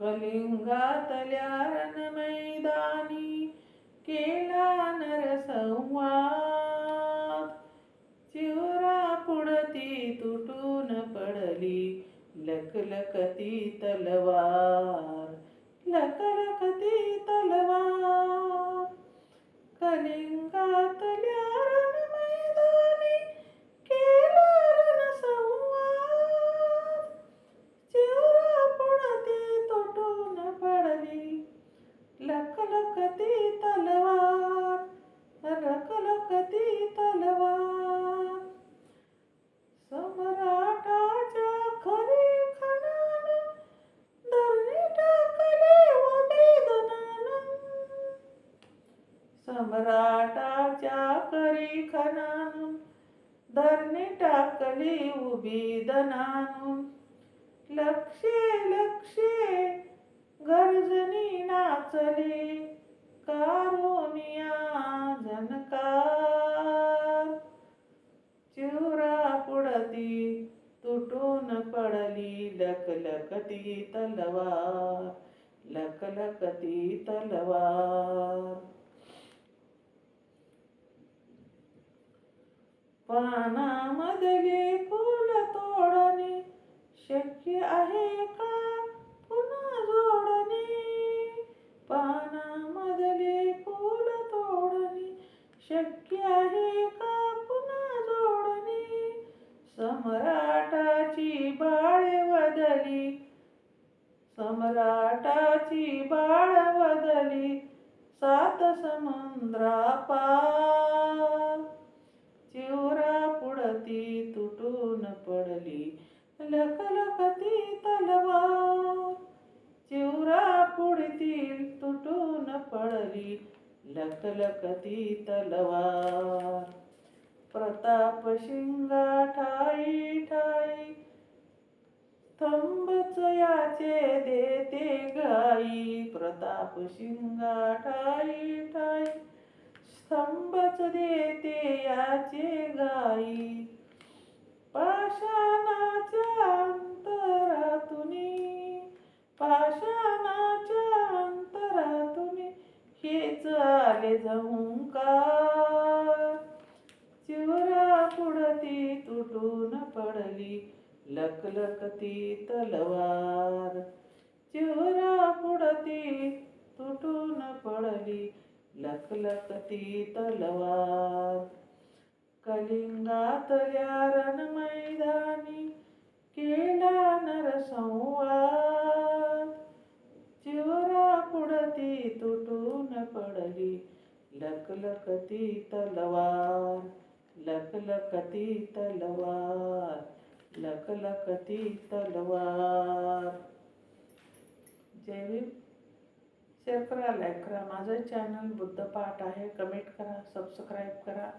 कलिंगातल्या रणमैदानी केला नरसंवाद. चिवरा पुढती तुटून पडली लखलखती तलवार. सम्राटाच्या करी खनानून धरणी टाकली उभी दनानून लक्षे लक्षे गर्जनी नाचले कारोनिया झनकार चिवरा पुडती तुटून पडली लकलकती तलवार लकलकती तलवार. पानामधले फुल तोडणे. शक्य आहे का पुन्हा जोडणे? पानामधले फुल तोडणे. शक्य आहे का पुन्हा जोडणे? सम्राटाची बाळ बदली सम्राटाची बाळ बदली सात समुद्रा पा पुढतील तुटून पडली लखलखती तलवार. प्रताप शिंगा ठाई. ठाई थंबच याचे देते गाई प्रताप शिंगा ठाई. ठाई स्तंभच देते याचे गाई पाषाणाच्या आले झहुंकार चिवरा पुढती तुटून पडली लकलकती तलवार. चिवरा पुढती तुटून पडली लखलखती तलवार. कलिंगातल्या रणमैदानी केला नरसंवाद लखलखती तलवार लखलखती तलवार लखलखती तलवार. जय शेअर करा लाईक करा. माझं चॅनल बुद्धपाठ आहे. कमेंट करा सबस्क्राईब करा.